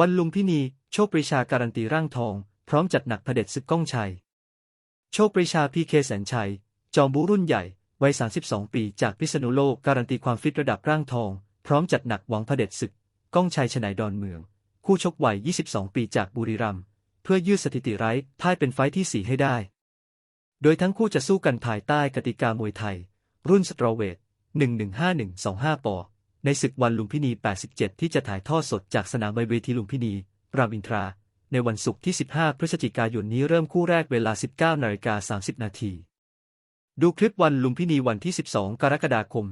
วันลุมพินี โชคปรีชาการันตีร่างทอง พร้อมจัดหนักเผด็จศึกก้องชัย โชคปรีชาพีเคแสนชัย จอมบูรุ่นใหญ่ วัย 32 ปีจากพิษณุโลกการันตีความฟิตระดับร่างทอง พร้อมจัดหนักหวังเผด็จศึก ก้องชัยชนายดอนเมือง คู่ชกวัย 22 ปีจากบุรีรัมย์เพื่อยืดสถิติไร้พ่ายเป็นไฟท์ที่ 4 ให้ได้ โดยทั้งคู่จะสู้กันภายใต้กติกามวยไทย รุ่นสตรอเวท 115125 ปอ ในศึกวันลุมพินี 87 ที่จะถ่ายทอดสดจากสนามเวทีลุมพินี รามอินทรา ในวันศุกร์ที่ 15 พฤศจิกายนนี้เริ่มคู่แรกเวลา 19นาฬิกา30 นาทีดูคลิปวันลุมพินีวันที่ 12 กรกฎาคม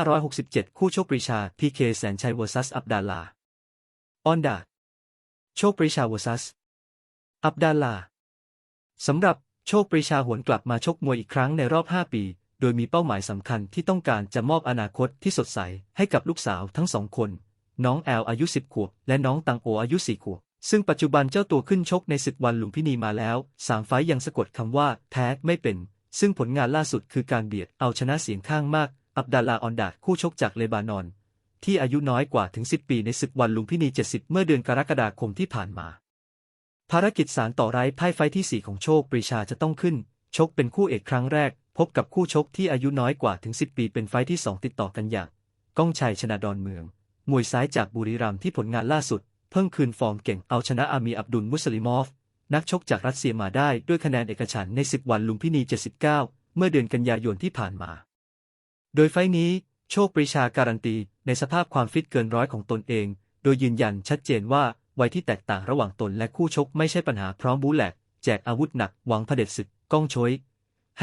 2567 คู่โชคปรีชา พีเคแสนชัย vs อับดาลา ออนดา โชคปรีชา vs อับดาลา สำหรับโชคปรีชาหวนกลับมาชกมวยอีกครั้งในรอบ 5 ปี โดยมีเป้าหมายสำคัญที่ต้องการจะมอบอนาคตที่สดใสให้กับลูกสาวทั้งสองคน น้องแอลอายุ 10 ขวบ และน้องตังโออายุ 4 ขวบ ซึ่งปัจจุบันเจ้าตัวขึ้นชกในศึกวันลุมพินีมาแล้ว3ไฟยังสะกดคำว่าแพ้ไม่เป็น ซึ่งผลงานล่าสุดคือการเบียดเอาชนะเสียงข้างมาก อับดาลาออนดาคู่ชกจากเลบานอน ที่อายุน้อยกว่าถึง 10 ปีในศึกวันลุมพินี 70 เมื่อเดือนกรกฎาคมที่ผ่านมา ภารกิจสารต่อไร้ไพ่ไฟที่ 4 ของโชคปรีชาจะต้องขึ้นชกเป็นคู่เอกครั้งแรก พบกับคู่ชกที่อายุน้อยกว่าถึง 10 ปีเป็นไฟที่ 2 ติดต่อกันอย่าง ก้องชัยชนะดอนเมือง มวยซ้ายจากบุรีรัมย์ที่ผลงานล่าสุด เพิ่งคืนฟอร์มเก่งเอาชนะอามีอับดุลมุสลิมอฟ นักชกจากรัสเซียมาได้ด้วยคะแนนเอกฉันในศึกวันลุมพินี 79 เมื่อเดือนกันยายนที่ผ่านมา โดยไฟนี้โชคปรีชาการันตีในสภาพความฟิตเกินร้อยของตนเอง โดยยืนยันชัดเจนว่าวัยที่แตกต่างระหว่างตนและคู่ชกไม่ใช่ปัญหาพร้อมบูแหลกแจกอาวุธหนักหวังเผด็จศึกก้องชย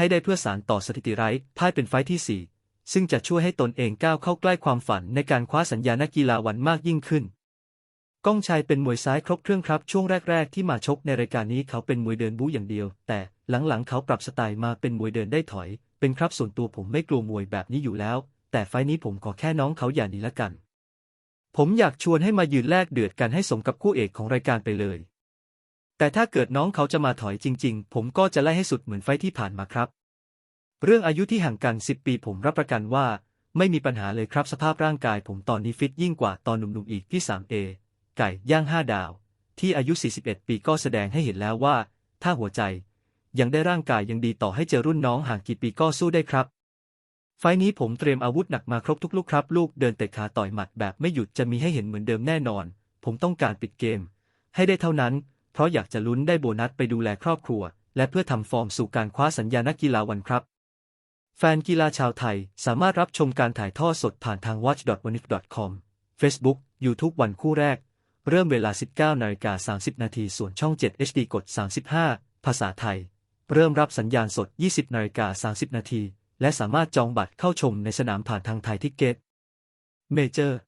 ให้ได้เพื่อสารต่อสถิติไร้พ่ายเป็นไฟที่ 4 ซึ่งจะช่วยให้ตนเองก้าวเข้าใกล้ความฝันในการคว้าสัญญานักกีฬาวันมากยิ่งขึ้น ก้องชัยเป็นมวยซ้ายครบเครื่องครับช่วงแรก ๆ ที่มาชกในรายการนี้เขาเป็นมวยเดินบู๊อย่างเดียว แต่หลังๆ เขาปรับสไตล์มาเป็นมวยเดินได้ถอย เป็นครับส่วนตัวผมไม่กลัวมวยแบบนี้อยู่แล้ว แต่ไฟนี้ผมขอแค่น้องเขาอย่าหนีละกัน ผมอยากชวนให้มายืนแลกเดือดกันให้สมกับคู่เอกของรายการไปเลย แต่ถ้าเกิดน้องเขาจะมาถอยจริง ๆ ผมก็จะไล่ให้สุดเหมือนไฟที่ผ่านมาครับ เรื่องอายุที่ห่างกัน 10 ปีผมรับประกันว่า ไม่มีปัญหาเลยครับสภาพร่างกายผมตอนนี้ฟิตยิ่งกว่าตอนหนุ่มๆอีกที่ 3A ไก่ย่าง 5 ดาว ที่อายุ 41 ปีก็แสดงให้เห็นแล้วว่า ถ้าหัวใจ ยังได้ร่างกายยังดีต่อให้เจอรุ่นน้องห่างกี่ปีก็สู้ได้ครับ ไฟนี้ผมเตรียมอาวุธหนักมาครบทุกลูกครับ ลูกเดินเตะขาต่อยหมัดแบบไม่หยุดจะมีให้เห็นเหมือนเดิมแน่นอน ผมต้องการปิดเกม ให้ได้เท่านั้น ราะอยากจะลุ้นได้โบนัสไปดูแลครอบครัว และเพื่อทำฟอร์มสู่การคว้าสัญญานักกีฬาวันครับ แฟนกีฬาชาวไทยสามารถรับชมการถ่ายทอดสดผ่านทาง watch.wanif.com Facebook YouTube วันคู่แรก เริ่มเวลา 19นาฬิกา30 นาทีส่วนช่อง 7 HD กด 35 ภาษาไทย เริ่มรับสัญญาณสด 20นาฬิกา30 นาที และสามารถจองบัตรเข้าชมในสนามผ่านทางไทยทิกเก็ตเมเจอร์